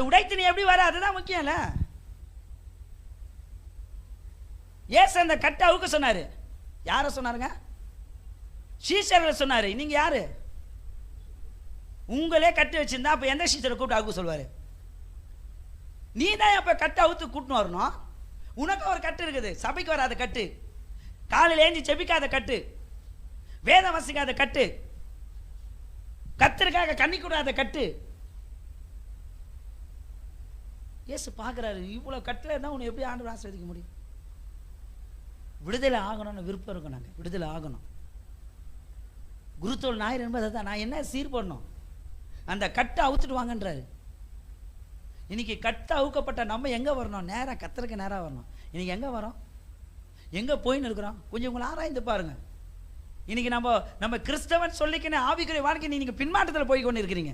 அதை உடைத்து நீ எப்படி வர? அதுதான் முக்கியம்ல ஏசு அந்த கட்டை அவுக்க சொன்னாரு. யாரை சொன்னாருங்க? சீசர்களை சொன்னாரு. நீங்க யாரு? உங்களே கட்டு வச்சிருந்தா அப்ப எந்த சீசரை கூப்பிட்டு அவுக்க சொல்வாரு நீ தான் அப்ப கட்டை அவுத்து கூட்டின்னு வரணும்? உனக்கு ஒரு கட்டு இருக்குது. சபைக்கு வராத கட்டு. காலையில் ஏஞ்சி செபிக்காத கட்டு. வேதம் வசிக்காத கட்டு. கத்திற்காக கண்ணி கூடாத கட்டு. இயேசு பார்க்குறாரு இவ்வளோ கட்டில் இருந்தால் உன்னை எப்படி ஆண்டு ஆசிரியக்க முடியும்? விடுதலை ஆகணும்னு விருப்பம் இருக்கும் நாங்கள் விடுதலை ஆகணும். குருத்தோல் ஞாயிறு என்பது தான் நான் என்ன சீர் பண்ணோம்? அந்த கட்டை அவுத்துட்டு வாங்கன்றாரு. இன்னைக்கு கட்டை அவுக்கப்பட்ட நம்ம எங்கே வரணும்? நேராக கத்தருக்கு நேராக வரணும். இன்றைக்கி எங்கே வரோம்? எங்கே போயின்னு இருக்கிறோம்? கொஞ்சம் உங்களை ஆராய்ந்து பாருங்கள் இன்றைக்கி நம்ம நம்ம கிறிஸ்தவன் சொல்லிக்கின ஆவிக்குரிய வாழ்க்கை நீங்கள் பின்மாற்றத்தில் போய் கொண்டு இருக்கிறீங்க